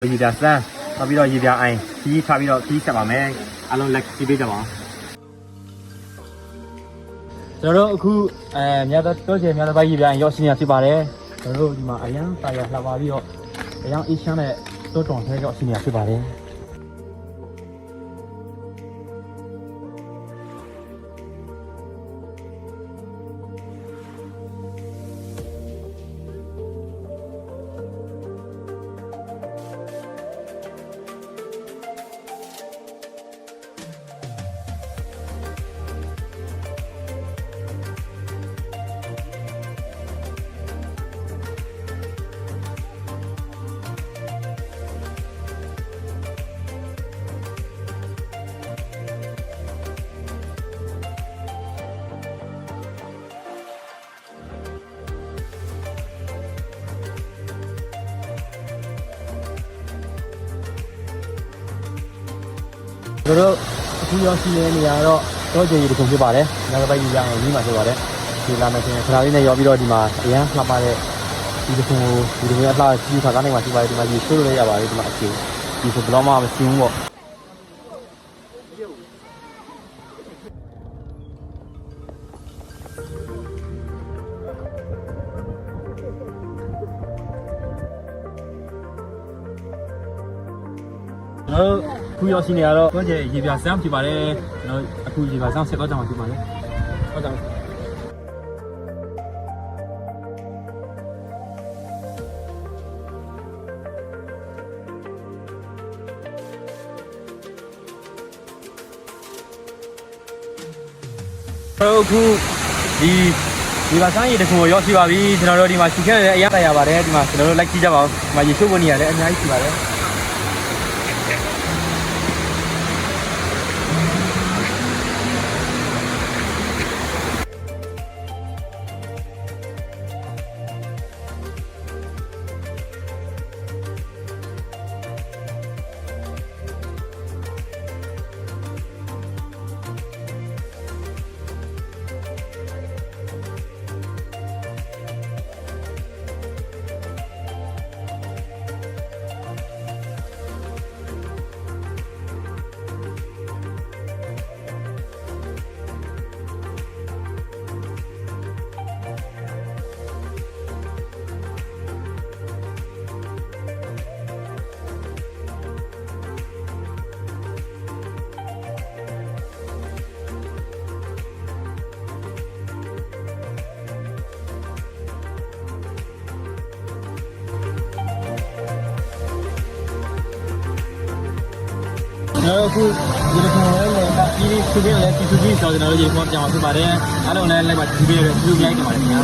ရေပြစမ်းနောက်ပြီးတော့ရေပြအိုင်ခီးထားပြီးတော့ခီးဆက်ပါမယ်အားလုံးလက်ခီးပေးကြပါအောင်ကျွန်တော်တို့အခုအဲမြတ်တော့ချေမြတ်တော့ရေပြအိုင်ရောက်ရှိနေတာဖြစ်ပါတယ်ကျွန်တော်တို့ဒီမှာအရန်တာရလှပါပြီးတော့အရန်အေးချမ်းတဲ့တိုးတုံထဲရောက်ရှိနေတာဖြစ်ပါတယ် တော်တို့အခုရောက်ရှိနေတဲ့နေရာတော့တော့ချေရေတခုဖြစ်ပါတယ်မြတ်တော့ရေပြအိုင်ကြီးမှာဖြစ်ပါတယ်ဒီလာမယ်ဆိုရင်ခဏလေးနဲ့ရောက်ပြီးတော့ဒီမှာအရန်လှပတဲ့ဒီတခုဒီတခုအလှကြီးခါကနေမှာရှိပါတယ်ဒီမှာရေချိုးလို့ရပါတယ်ဒီမှာအခြေဒီဆိုဘယ်တော့မှမရှင်းဘူးပေါ့ ကျွန်တော်တို့ခုရောက်ရှိနေရတော့တွန်းကျရေပြဆန်းဖြစ်ပါတယ်ကျွန်တော်အခုရေပြဆန်းဆက်တော့ကြမှာဖြစ်ပါတယ်ဟုတ်တယ်ဟုတ်ခုဒီဒီပါဆိုင်ရတခုကိုရောက်ရှိပါပြီကျွန်တော်တို့ဒီမှာရှိခဲ့တဲ့အရာတရားပါတယ်ဒီမှာကျွန်တော်တို့လိုက်ကြည့်ကြပါဦးဒီမှာရေချိုးဝင်နေရတယ်အများကြီးရှိပါတယ် ကျွန်တော်တို့အခုဒီလိုမျိုးလဲလဲပြီးပြီးသူပြလဲသူပြဆိုကျွန်တော်တို့ရေဖုန်းပြောင်းဖြစ်ပါတယ်အားလုံးလည်းလိုက်ပါသူပြရဲ့သူပြလိုက်ကြပါတယ်ခင်ဗျာ